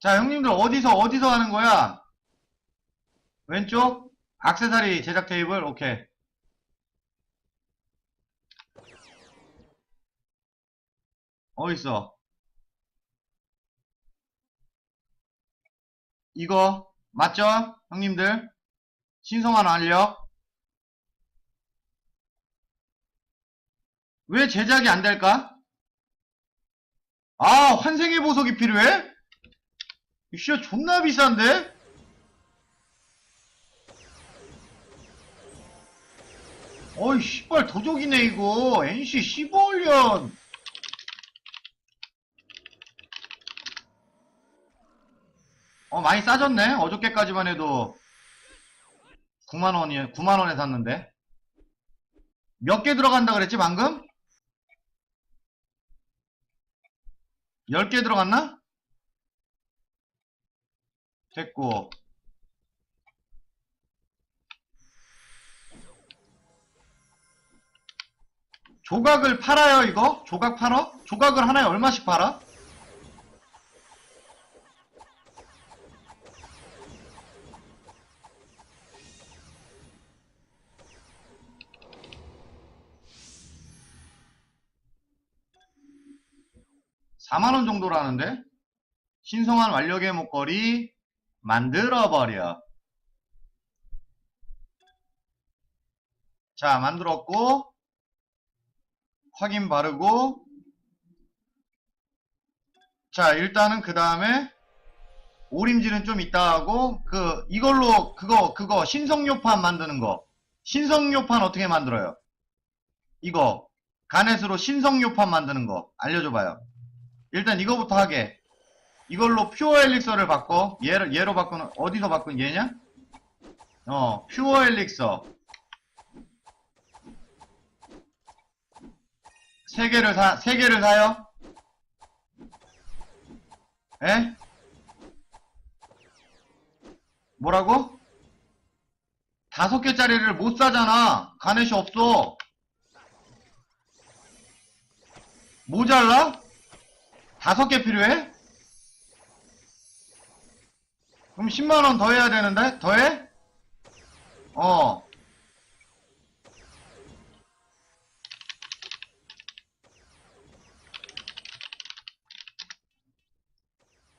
자, 형님들 어디서, 어디서 하는 거야? 왼쪽? 악세사리 제작 테이블? 오케이. 어딨어? 이거, 맞죠? 형님들? 신성한 완력. 왜 제작이 안 될까? 아, 환생의 보석이 필요해? 이 씨야 존나 비싼데? 어이 씨발 도적이네 이거 NC 15년 어 많이 싸졌네 어저께까지만 해도 9만원이 9만원에 샀는데 몇 개 들어간다 그랬지 방금? 10개 들어갔나? 됐고 조각을 팔아요 이거? 조각 팔어? 조각을 하나에 얼마씩 팔아? 사만원 정도라는데? 신성한 완력의 목걸이 만들어버려. 자, 만들었고, 확인 바르고, 자, 일단은 그 다음에, 오림질은 좀 이따 하고, 그, 이걸로, 그거, 그거, 신성료판 만드는 거. 신성료판 어떻게 만들어요? 이거, 가넷으로 신성료판 만드는 거. 알려줘봐요. 일단 이거부터 하게. 이걸로 퓨어 엘릭서를 바꿔. 얘를, 얘로 바꾸는, 어디서 바꾼 얘냐? 어, 퓨어 엘릭서. 세 개를 사, 세 개를 사요? 에? 뭐라고? 다섯 개짜리를 못 사잖아. 가넷이 없어. 모자라? 다섯 개 필요해? 그럼 10만원 더 해야 되는데? 더 해? 어.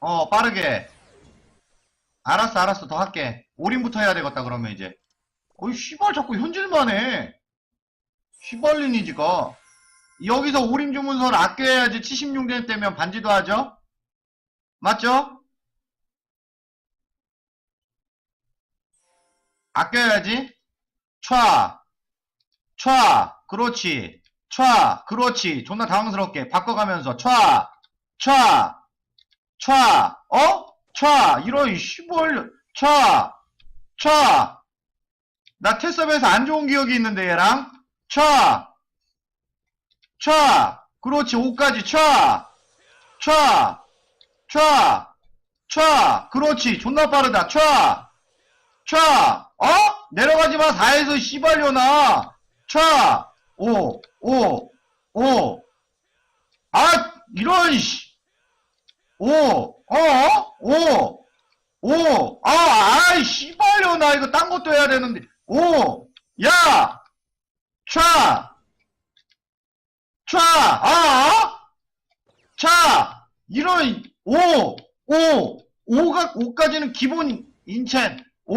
어, 빠르게. 알았어, 알았어. 더 할게. 올인부터 해야 되겠다, 그러면 이제. 어이, 씨발, 자꾸 현질만 해. 씨발린이지가. 여기서 오림 주문서를 아껴야지 76년 때면 반지도 하죠? 맞죠? 아껴야지. 촤. 촤. 그렇지. 촤. 그렇지. 존나 당황스럽게 바꿔가면서 촤. 촤. 촤. 어? 촤. 이런 시벌. 촤. 촤. 나 테스업에서 안 좋은 기억이 있는데 얘랑. 촤. 촤! 그렇지, 5까지, 촤! 촤! 촤! 촤! 그렇지, 존나 빠르다, 촤! 촤! 어? 내려가지 마, 4에서 씨발려나! 촤! 5, 5, 5. 아, 이런, 씨! 5, 어? 5, 5. 아, 아이, 씨발려나, 이거 딴 것도 해야 되는데. 5, 야! 촤! 차! 아! 차! 이런, 오! 오! 오가, 오까지는 기본 인첸. 오!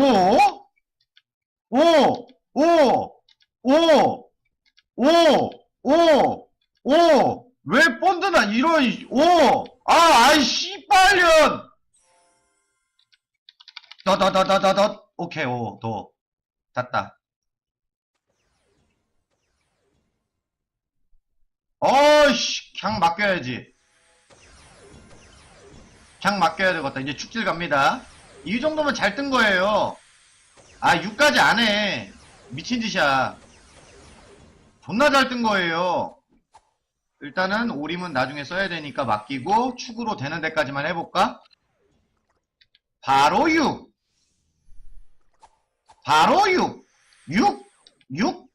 오! 오! 오! 오! 오! 오! 왜 본드나, 이런, 오! 아, 아이, 씨발년! 더, 더, 더, 더, 더, 더. 오케이, 오, 더. 닫다. 어이씨, 그냥 맡겨야지. 그냥 맡겨야 되겠다. 이제 축질 갑니다. 이 정도면 잘 뜬 거예요. 아, 6까지 안 해. 미친 짓이야. 존나 잘 뜬 거예요. 일단은 오림은 나중에 써야 되니까 맡기고 축으로 되는 데까지만 해볼까? 바로 6. 바로 6. 6, 6,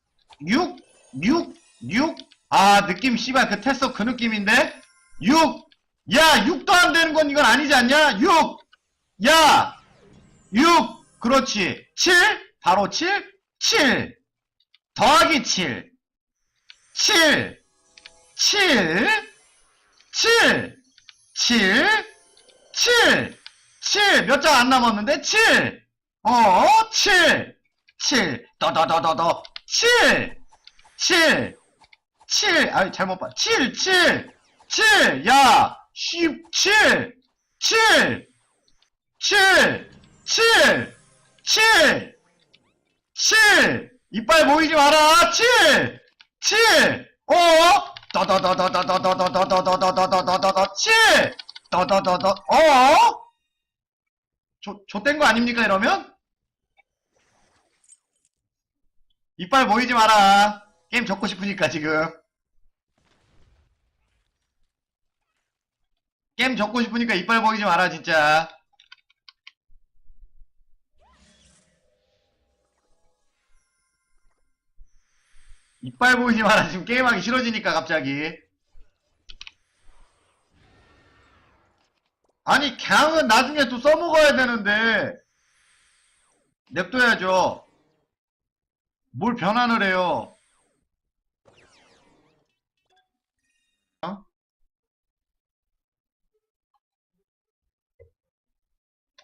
6, 6, 6. 아, 느낌, 씨발, 그 테스트 그 느낌인데? 6, 야, 6도 안 되는 건 이건 아니지 않냐? 6! 야! 6! 그렇지. 7? 바로 7? 7! 더하기 7. 7! 7! 7! 7! 7! 7! 몇 장 안 남았는데? 7! 어? 7! 7! 더더더더더 7! 7! 7! 아이, 잘못 봐. 7! 7! 7! 야! 17! 7! 7! 7! 7! 7! 이빨 모이지 마라! 7! 7! 어? 더더더더더더더더더더더더더더더더 7! 더더더더 어? 조, 좆된 거 아닙니까 이러면? 이빨 모이지 마라. 게임 접고 싶으니까 지금. 게임 접고 싶으니까 이빨 보이지 마라 진짜 이빨 보이지 마라. 지금 게임하기 싫어지니까 갑자기. 아니 갱은 나중에 또 써먹어야 되는데. 냅둬야죠. 뭘 변환을 해요? 어?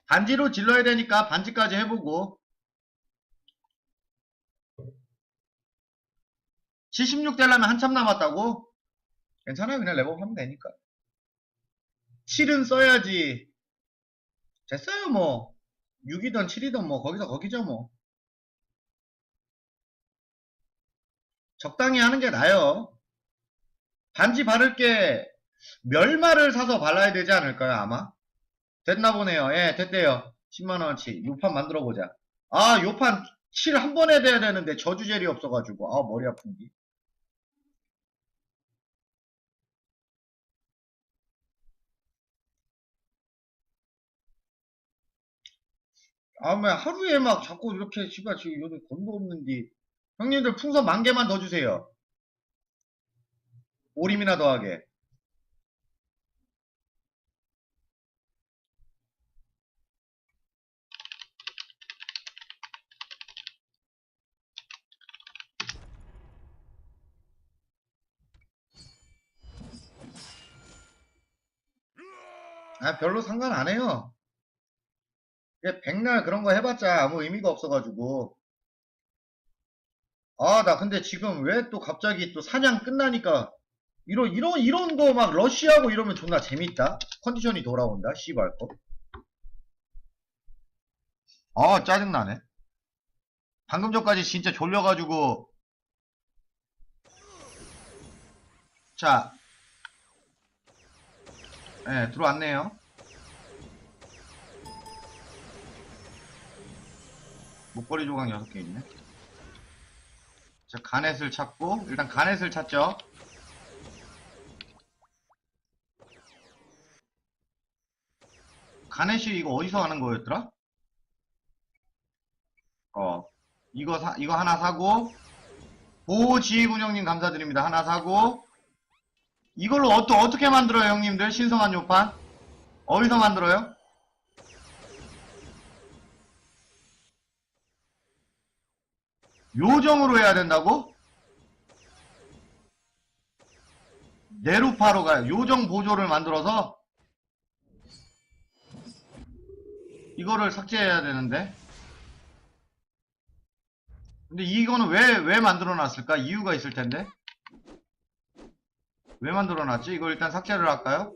반지로 질러야 되니까 반지까지 해보고 76 되려면 한참 남았다고? 괜찮아요 그냥 레벨업 하면 되니까 7은 써야지 됐어요 뭐 6이든 7이든 뭐 거기서 거기죠 뭐 적당히 하는 게 나아요 반지 바를 게 멸마를 사서 발라야 되지 않을까요 아마 됐나 보네요. 예, 됐대요. 10만원어치. 요판 만들어 보자. 아, 요판 7 한 번에 돼야 되는데 저주젤이 없어가지고. 아, 머리 아픈디. 아, 왜 하루에 막 자꾸 이렇게 씨발 지금 요즘 돈도 없는디. 형님들 풍선 만 개만 더 주세요. 오림이나 더하게. 아, 별로 상관 안 해요. 백날 그런 거 해봤자 아무 의미가 없어가지고. 아, 나 근데 지금 왜 또 갑자기 또 사냥 끝나니까 이런, 이런, 이런도 막 러쉬하고 이러면 존나 재밌다? 컨디션이 돌아온다? 씨발 거. 아, 짜증나네. 방금 전까지 진짜 졸려가지고. 자. 예, 들어왔네요. 목걸이 조각 6개 있네. 자, 가넷을 찾고, 일단 가넷을 찾죠. 가넷이 이거 어디서 하는 거였더라? 어, 이거 사, 이거 하나 사고, 보지훈 형님 감사드립니다. 하나 사고, 이걸로 어, 또 어떻게 만들어요, 형님들? 신성한 요판? 어디서 만들어요? 요정으로 해야 된다고? 네루파로가 요정 보조를 만들어서 이거를 삭제해야 되는데 근데 이거는 왜, 왜 만들어 놨을까? 이유가 있을 텐데 왜 만들어 놨지? 이거 일단 삭제를 할까요?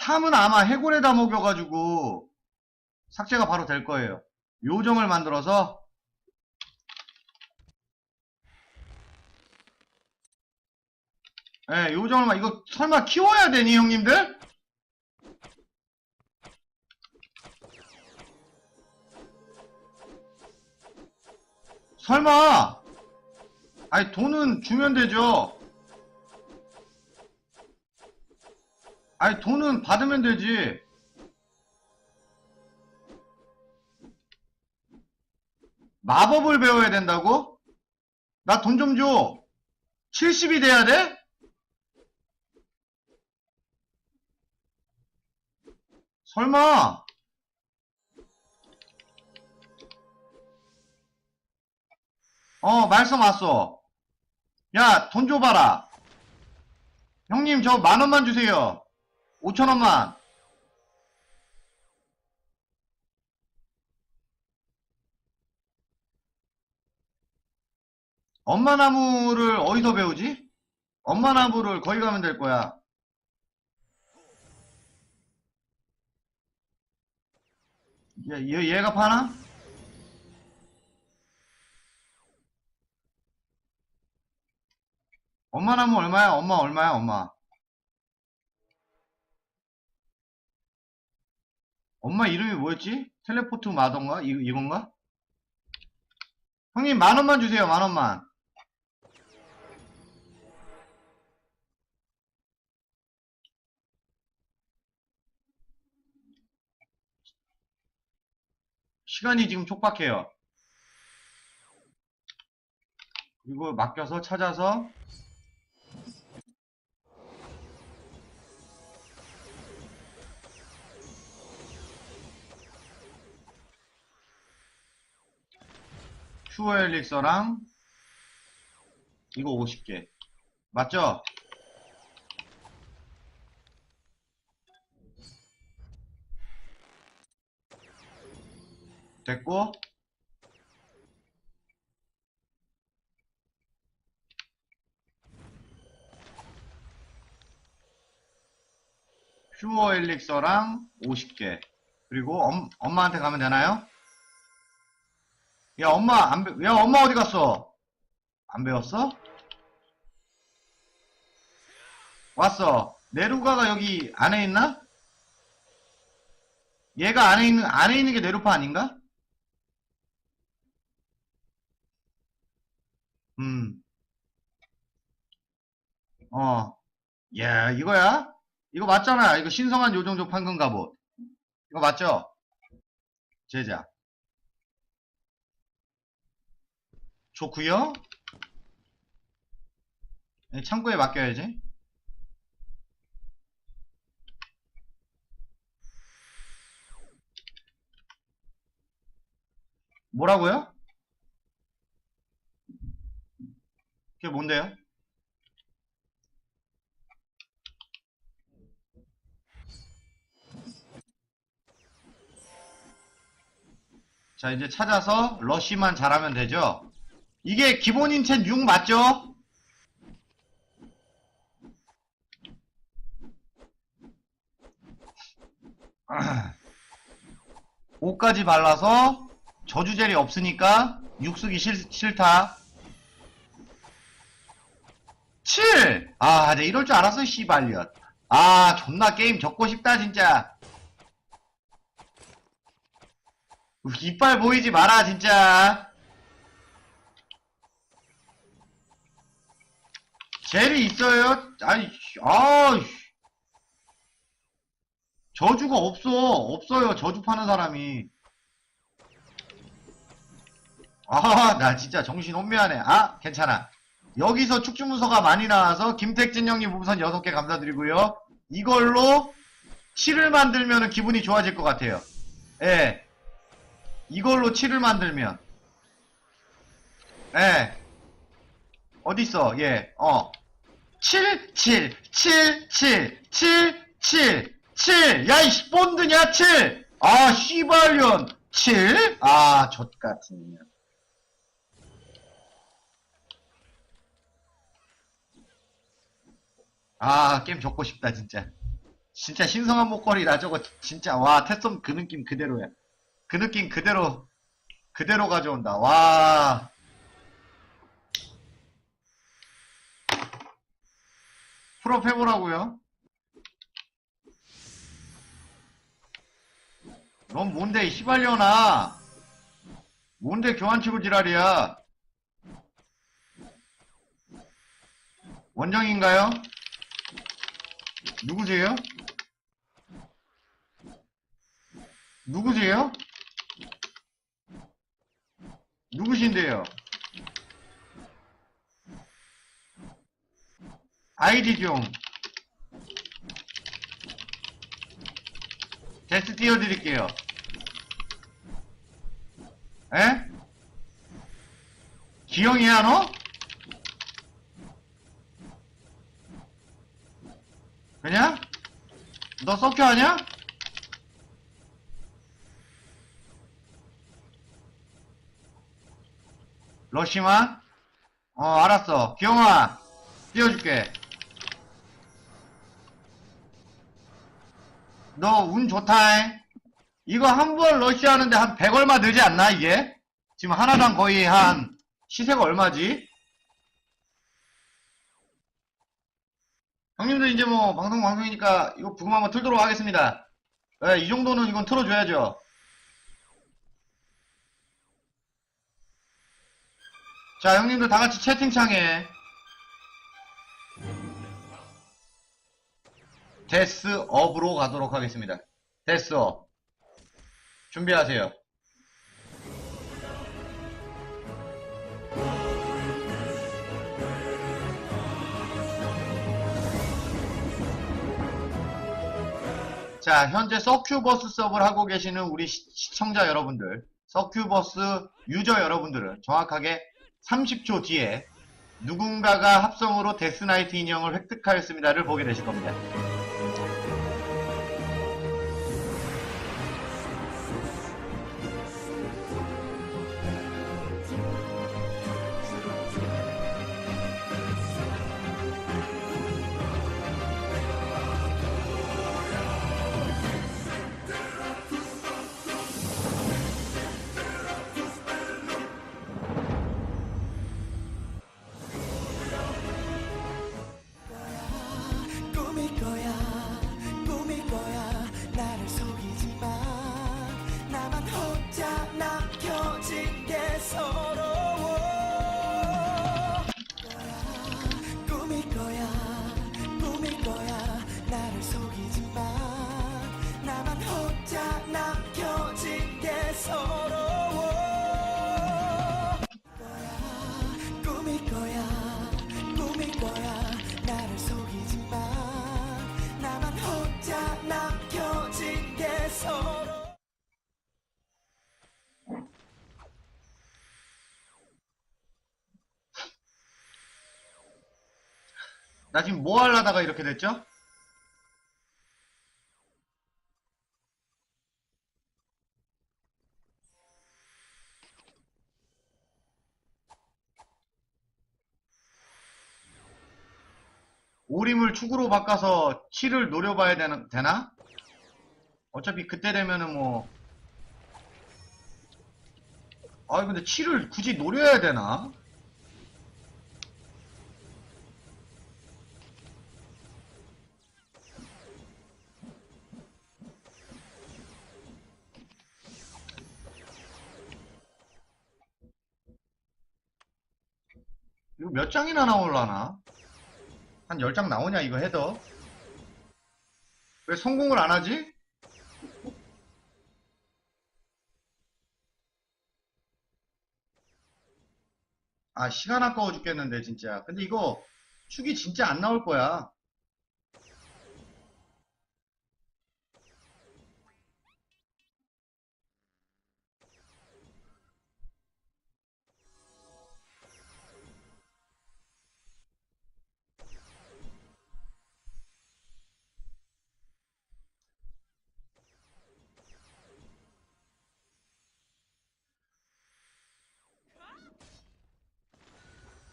탐은 아마 해골에다 먹여가지고 삭제가 바로 될 거예요. 요정을 만들어서 예, 요정을 만 이거 설마 키워야 되니 형님들? 설마 아니 돈은 주면 되죠. 아니 돈은 받으면 되지. 마법을 배워야 된다고? 나 돈 좀 줘. 70이 돼야 돼? 설마. 어, 말씀 왔어. 야, 돈 줘봐라. 형님, 저 만 원만 주세요. 5천 원만. 엄마 나무를 어디서 배우지? 엄마 나무를 거기 가면 될 거야. 얘, 얘, 얘가 파나? 엄마 나무 얼마야? 엄마 얼마야? 엄마. 엄마 이름이 뭐였지? 텔레포트 마던가? 이, 이건가? 형님 만 원만 주세요. 만 원만. 시간이 지금 촉박해요. 그리고 맡겨서 찾아서 슈어 엘릭서랑 이거 50개 맞죠? 됐고 퓨어 엘릭서랑 50개 그리고 엄, 엄마한테 가면 되나요? 야 엄마 안 배, 야 엄마 어디 갔어? 안 배웠어? 왔어 네루가가 여기 안에 있나? 얘가 안에 있는 안에 있는 게 네루파 아닌가? 음. 어. 야, 이거야? 이거 맞잖아. 이거 신성한 요정조 판금 갑옷. 이거 맞죠? 제자. 좋구요. 네, 창고에 맡겨야지. 뭐라고요? 그게 뭔데요? 자, 이제 찾아서 러쉬만 잘하면 되죠? 이게 기본 인챈 6 맞죠? 오까지 발라서 저주젤이 없으니까 6 쓰기 싫, 싫다. 7! 아, 내 이럴 줄 알았어, 씨발년. 아, 존나 게임 접고 싶다, 진짜. 이빨 보이지 마라, 진짜. 젤이 있어요? 씨, 아, 씨. 저주가 없어. 없어요, 저주 파는 사람이. 아, 나 진짜 정신 혼미하네. 아, 괜찮아. 여기서 축주문서가 많이 나와서 김택진 형님 우선 6개 감사드리고요. 이걸로 7을 만들면 기분이 좋아질 것 같아요. 예. 이걸로 7을 만들면. 예. 어딨어? 예. 어. 7, 7, 7, 7, 7, 7, 7. 야, 이씨, 본드냐, 7. 아, 씨발년. 7? 아, 젖같은 년. 아, 게임 접고 싶다, 진짜. 진짜 신성한 목걸이라 저거, 진짜, 와, 테썸 그 느낌 그대로야. 그 느낌 그대로, 그대로 가져온다. 와. 풀업 해보라고요 넌 뭔데, 이 시발려나. 뭔데 교환치고 지랄이야. 원정인가요? 누구세요? 누구세요? 누구신데요? 아이디 좀. 데스 띄워드릴게요. 에? 기영이야, 너? 그냥? 너 서큐 하냐? 러시만? 어, 알았어. 기영아, 띄워줄게. 너 운 좋다. 이거 한 번 러시 하는데 한 100 얼마 늘지 않나, 이게? 지금 하나당 거의 한, 시세가 얼마지? 형님들 이제 뭐, 방송 방송이니까 이거 부금 한번 틀도록 하겠습니다. 예, 이 정도는 이건 틀어줘야죠. 자, 형님들 다 같이 채팅창에 데스업으로 가도록 하겠습니다. 데스업. 준비하세요. 자, 현재 서큐버스 서브를 하고 계시는 우리 시- 시청자 여러분들, 서큐버스 유저 여러분들은 정확하게 30초 뒤에 누군가가 합성으로 데스나이트 인형을 획득하였습니다를 보게 되실 겁니다. 나 지금 뭐 하려다가 이렇게 됐죠? 오림을 축으로 바꿔서 7을 노려봐야 되나? 되나? 어차피 그때 되면은 뭐. 아, 근데 7을 굳이 노려야 되나? 이거 몇 장이나 나올라나? 한 10장 나오냐, 이거 헤더? 왜 성공을 안 하지? 아, 시간 아까워 죽겠는데, 진짜. 근데 이거, 축이 진짜 안 나올 거야.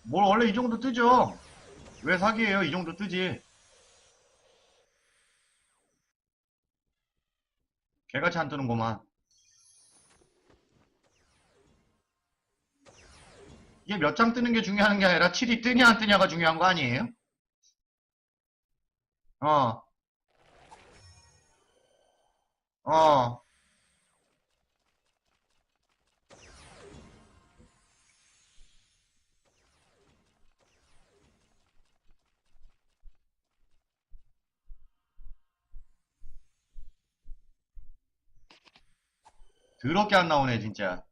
뭘 원래 이 정도 뜨죠? 왜 사기예요? 이 정도 뜨지. 개같이 안 뜨는구만. 이게 몇 장 뜨는 게 중요한 게 아니라 7이 뜨냐 안 뜨냐가 중요한 거 아니에요? 어. 어. 더럽게 안 나오네 진짜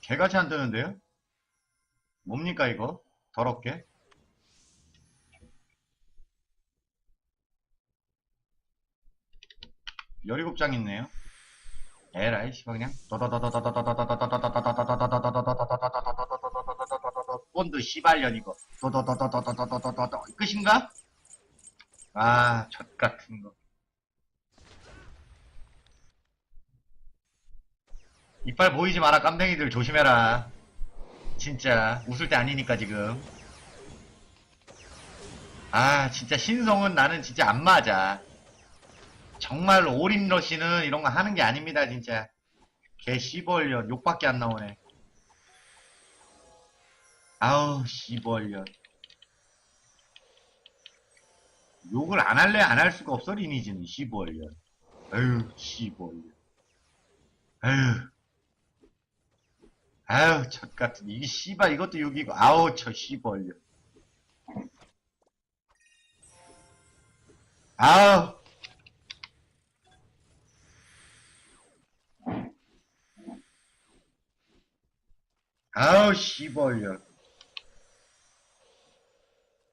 개같이 안 뜨는데요? 뭡니까 이거? 더럽게? 열일곱 장 있네요. 에라이 씨발 그냥 본드 씨발년 이거 도도도도도도도도도도 끝인가? 아, 젖 같은 거. 이빨 보이지 마라, 깜댕이들 조심해라. 진짜 웃을 때 아니니까 지금. 아, 진짜 신성은 나는 진짜 안 맞아. 정말 올인러시는 이런 거 하는 게 아닙니다, 진짜. 개 씨벌년 욕밖에 안 나오네. 아우, 씨벌년. 욕을 안 할래 안 할 수가 없어 리니지는 씨벌년. 아유, 씨벌년. 아유. 아유, 젖 같은 이게 씨발 이것도 욕이고 아우, 저 씨벌년. 아우. 아우, 씨벌년.